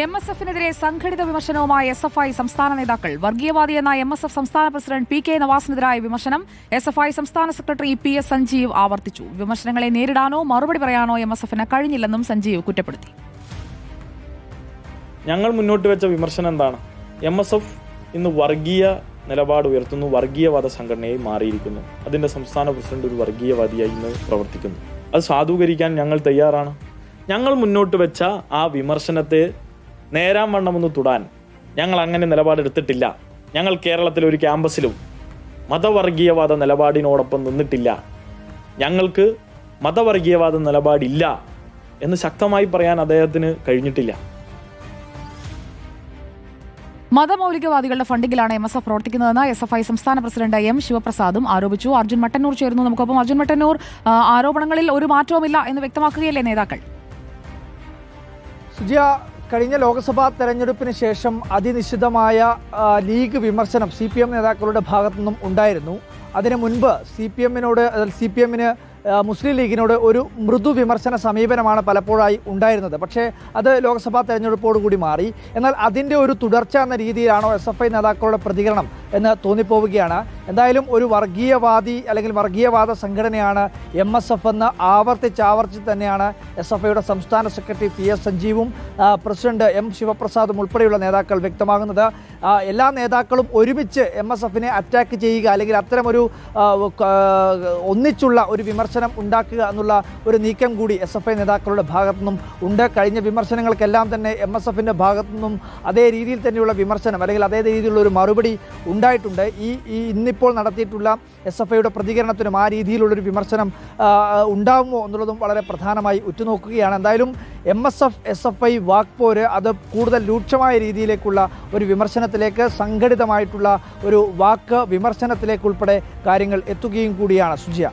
M S എഫിനെതിരെ സംഘടിത വിമർശനവുമായി S F I സംസ്ഥാന നേതാക്കൾ. വർഗീയവാദി എന്ന എം എസ് എഫ് സംസ്ഥാന പ്രസിഡന്റ് പി കെ നവാസിനെതിരായ വിമർശനം എസ് എഫ് ഐ സംസ്ഥാന സെക്രട്ടറി പി എസ് സഞ്ജീവ് ആവർത്തിച്ചു. വിമർശനങ്ങളെ നേരിടാനോ മറുപടി പറയാനോ എം എസ് എഫിന് കഴിഞ്ഞില്ലെന്നും സഞ്ജീവ് കുറ്റപ്പെടുത്തി. ഞങ്ങൾ മുന്നോട്ട് വെച്ച വിമർശനം എന്താണ്? എം എസ് എഫ് ഇന്ന് വർഗീയ നിലപാട് ഉയർത്തുന്നു വർഗീയവാദ സംഘടനയായി മാറിയിരിക്കുന്നു. അതിന്റെ സംസ്ഥാന പ്രസിഡന്റ് ഒരു വർഗീയവാദിയായി ഇന്ന് പ്രവർത്തിക്കുന്നു. അത് സാധൂകരിക്കാൻ ഞങ്ങൾ തയ്യാറാണ്. ഞങ്ങൾ മുന്നോട്ട് വെച്ച ആ വിമർശനത്തെ നേരാൻ വണ്ണമൊന്ന് തുടാൻ ഞങ്ങൾ അങ്ങനെ നിലപാടെടുത്തിട്ടില്ല. ഞങ്ങൾ കേരളത്തിലെ ഒരു ക്യാമ്പസിലും മതവർഗീയവാദ നിലപാടിനോടൊപ്പം നിന്നിട്ടില്ല. ഞങ്ങൾക്ക് മതവർഗീയവാദ നിലപാടില്ല എന്ന് ശക്തമായി പറയാൻ അദ്ദേഹത്തിന് കഴിഞ്ഞിട്ടില്ല. മതമൗലികവാദികളുടെ ഫണ്ടിങ്ങിലാണ് എം എസ് എഫ് പ്രവർത്തിക്കുന്നതെന്ന് എസ് എഫ് ഐ സംസ്ഥാന പ്രസിഡന്റ് എം ശിവപ്രസാദും ആരോപിച്ചു. അർജുൻ മട്ടന്നൂർ ചേർന്നു നമുക്കൊപ്പം. അർജുൻ മട്ടന്നൂർ ആരോപണങ്ങളിൽ ഒരു മാറ്റവുമില്ല എന്ന് വ്യക്തമാക്കുകയല്ലേ നേതാക്കൾ? സുജിയ കഴിഞ്ഞ ലോക്സഭാ തെരഞ്ഞെടുപ്പിന് ശേഷം അതിനിശ്ചിതമായ ലീഗ് വിമർശനം സി പി എം നേതാക്കളുടെ ഭാഗത്തു നിന്നും ഉണ്ടായിരുന്നു. അതിനു മുൻപ് സി പി എമ്മിനോട് സി പി എമ്മിന് മുസ്ലിം ലീഗിനോട് ഒരു മൃദു വിമർശന സമീപനമാണ് പലപ്പോഴായി ഉണ്ടായിരുന്നത്. പക്ഷേ അത് ലോക്സഭാ തെരഞ്ഞെടുപ്പോടുകൂടി മാറി. എന്നാൽ അതിന്റെ ഒരു തുടർച്ച എന്ന രീതിയിലാണോ എസ് നേതാക്കളുടെ പ്രതികരണം എന്ന് തോന്നിപ്പോവുകയാണ്. എന്തായാലും ഒരു വർഗീയവാദി അല്ലെങ്കിൽ വർഗീയവാദ സംഘടനയാണ് എം എസ് എഫ് എന്ന് ആവർത്തിച്ച് ആവർത്തിച്ച് തന്നെയാണ് എസ് എഫ് ഐയുടെ സംസ്ഥാന സെക്രട്ടറി പി എസ് സഞ്ജീവും പ്രസിഡന്റ് എം ശിവപ്രസാദും ഉൾപ്പെടെയുള്ള നേതാക്കൾ വ്യക്തമാകുന്നത്. എല്ലാ നേതാക്കളും ഒരുമിച്ച് എം എസ് എഫിനെ അറ്റാക്ക് ചെയ്യുക അല്ലെങ്കിൽ അത്തരമൊരു ഒന്നിച്ചുള്ള ഒരു വിമർശനം ഉണ്ടാക്കുക എന്നുള്ള ഒരു നീക്കം കൂടി എസ് എഫ് ഐ നേതാക്കളുടെ ഭാഗത്തുനിന്നും ഉണ്ട്. കഴിഞ്ഞ വിമർശനങ്ങൾക്കെല്ലാം തന്നെ എം എസ് എഫിന്റെ ഭാഗത്തു നിന്നും അതേ രീതിയിൽ തന്നെയുള്ള വിമർശനം അല്ലെങ്കിൽ അതേ രീതിയിലുള്ള ഒരു മറുപടി ഉണ്ടായിട്ടുണ്ട്. ഈ ഈ ഇന്നിപ്പോൾ നടത്തിയിട്ടുള്ള എസ് എഫ് ഐയുടെ പ്രതികരണത്തിനും ആ രീതിയിലുള്ളൊരു വിമർശനം ഉണ്ടാകുമോ എന്നുള്ളതും വളരെ പ്രധാനമായി ഉറ്റുനോക്കുകയാണ്. എന്തായാലും M S F S F I വാക്പോര് അത് കൂടുതൽ രൂക്ഷമായ രീതിയിലേക്കുള്ള ഒരു വിമർശനത്തിലേക്ക് സംഘടിതമായിട്ടുള്ള ഒരു വാക്ക് വിമർശനത്തിലേക്കുൾപ്പെടെ കാര്യങ്ങൾ എത്തുകയും കൂടിയാണ്. സുജിയ.